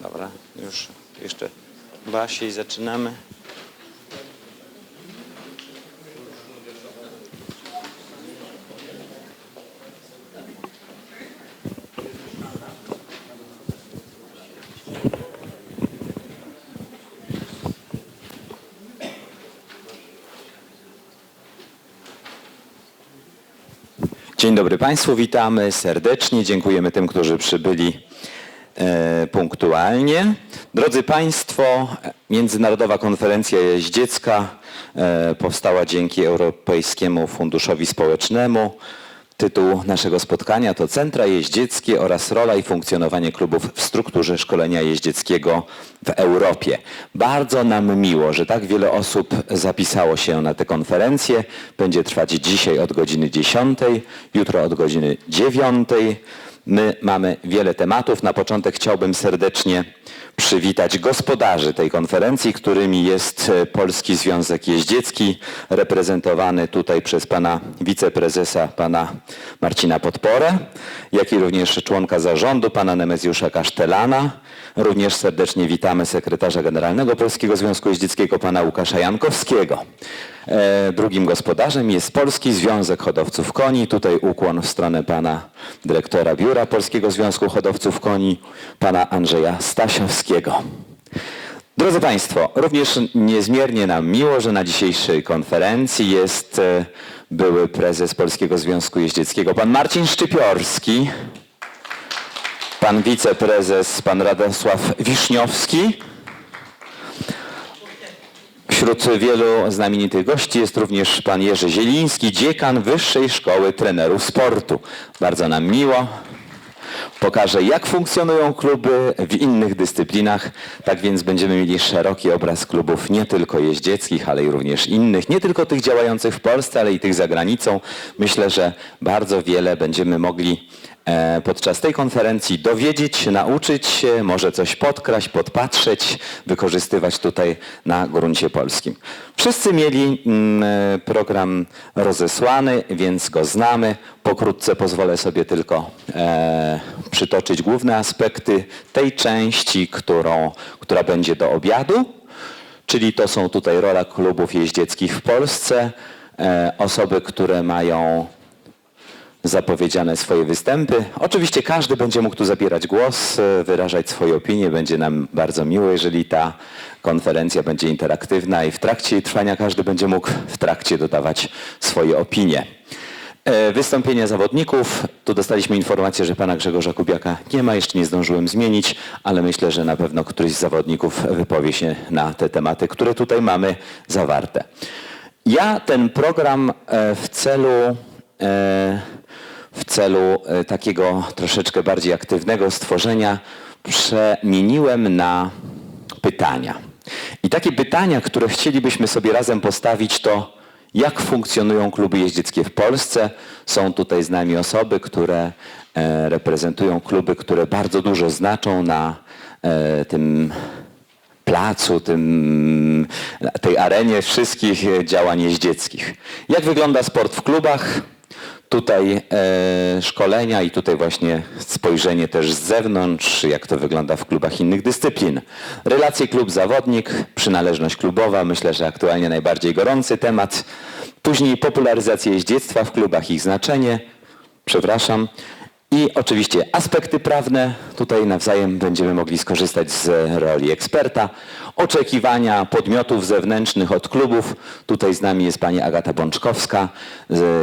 Dobra, już jeszcze Basiej zaczynamy. Dzień dobry Państwu, witamy serdecznie. Dziękujemy tym, którzy przybyli punktualnie. Drodzy Państwo, Międzynarodowa Konferencja Jeździecka e, powstała dzięki Europejskiemu Funduszowi Społecznemu. Tytuł naszego spotkania to Centra Jeździeckie oraz rola i funkcjonowanie klubów w strukturze szkolenia jeździeckiego w Europie. Bardzo nam miło, że tak wiele osób zapisało się na tę konferencję. Będzie trwać dzisiaj od godziny 10, jutro od godziny 9. My mamy wiele tematów. Na początek chciałbym serdecznie przywitać gospodarzy tej konferencji, którymi jest e, Polski Związek Jeździecki, reprezentowany tutaj przez pana wiceprezesa, pana Marcina Podporę, jak i również członka zarządu, pana Nemezjusza Kasztelana. Również serdecznie witamy sekretarza generalnego Polskiego Związku Jeździeckiego, pana Łukasza Jankowskiego. E, Drugim gospodarzem jest Polski Związek Hodowców Koni. Tutaj ukłon w stronę pana dyrektora Biura Polskiego Związku Hodowców Koni, pana Andrzeja Stasiowskiego. Drodzy Państwo, również niezmiernie nam miło, że na dzisiejszej konferencji jest e, były prezes Polskiego Związku Jeździeckiego, pan Marcin Szczypiorski, pan wiceprezes, pan Radosław Wiszniowski. Wśród wielu znamienitych gości jest również pan Jerzy Zieliński, dziekan Wyższej Szkoły Trenerów Sportu. Bardzo nam miło. Pokażę, jak funkcjonują kluby w innych dyscyplinach. Tak więc będziemy mieli szeroki obraz klubów nie tylko jeździeckich, ale i również innych. Nie tylko tych działających w Polsce, ale i tych za granicą. Myślę, że bardzo wiele będziemy mogli podczas tej konferencji dowiedzieć się, nauczyć się, może coś podkraść, podpatrzeć, wykorzystywać tutaj na gruncie polskim. Wszyscy mieli mm, e, program rozesłany, więc go znamy. Pokrótce pozwolę sobie tylko e, przytoczyć główne aspekty tej części, którą, która będzie do obiadu. Czyli to są tutaj rola klubów jeździeckich w Polsce, e, osoby, które mają zapowiedziane swoje występy. Oczywiście każdy będzie mógł tu zabierać głos, wyrażać swoje opinie. Będzie nam bardzo miło, jeżeli ta konferencja będzie interaktywna i w trakcie jej trwania każdy będzie mógł w trakcie dodawać swoje opinie. E, Wystąpienia zawodników. Tu dostaliśmy informację, że pana Grzegorza Kubiaka nie ma, jeszcze nie zdążyłem zmienić, ale myślę, że na pewno któryś z zawodników wypowie się na te tematy, które tutaj mamy zawarte. Ja ten program e, w celu e, w celu e, takiego troszeczkę bardziej aktywnego stworzenia przemieniłem na pytania. I takie pytania, które chcielibyśmy sobie razem postawić, to jak funkcjonują kluby jeździeckie w Polsce. Są tutaj z nami osoby, które e, reprezentują kluby, które bardzo dużo znaczą na e, tym placu, tym, tej arenie wszystkich działań jeździeckich. Jak wygląda sport w klubach? Tutaj e, szkolenia i tutaj właśnie spojrzenie też z zewnątrz, jak to wygląda w klubach innych dyscyplin. Relacje klub-zawodnik, przynależność klubowa, myślę, że aktualnie najbardziej gorący temat. Później popularyzacja jeździectwa w klubach, ich znaczenie, przepraszam. I oczywiście aspekty prawne, tutaj nawzajem będziemy mogli skorzystać z roli eksperta. Oczekiwania podmiotów zewnętrznych od klubów. Tutaj z nami jest pani Agata Bączkowska,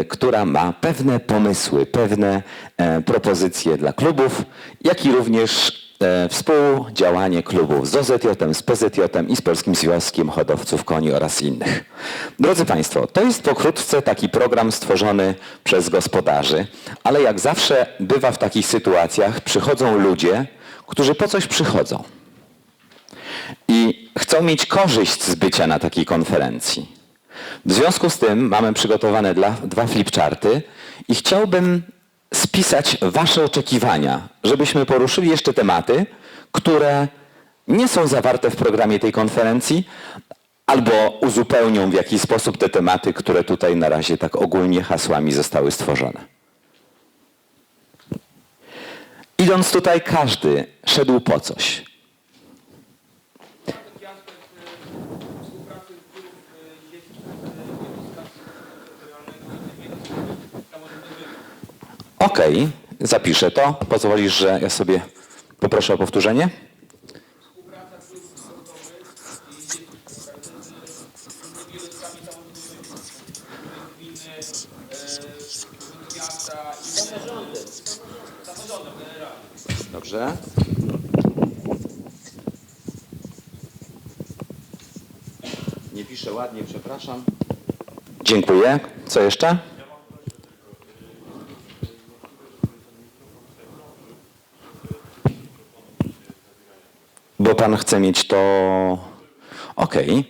która ma pewne pomysły, pewne e, propozycje dla klubów, jak i również współdziałanie klubów z OZJ, z PZJ i z Polskim Związkiem Hodowców Koni oraz innych. Drodzy Państwo, to jest pokrótce taki program stworzony przez gospodarzy, ale jak zawsze bywa w takich sytuacjach, przychodzą ludzie, którzy po coś przychodzą i chcą mieć korzyść z bycia na takiej konferencji. W związku z tym mamy przygotowane dla, dwa flipcharty i chciałbym spisać Wasze oczekiwania, żebyśmy poruszyli jeszcze tematy, które nie są zawarte w programie tej konferencji, albo uzupełnią w jakiś sposób te tematy, które tutaj na razie tak ogólnie hasłami zostały stworzone. Idąc tutaj, każdy szedł po coś. Okej, zapiszę to. Pozwolisz, że ja sobie poproszę o powtórzenie? Dobrze. Nie piszę ładnie, przepraszam. Dziękuję. Co jeszcze? Bo pan chce mieć to. Okej.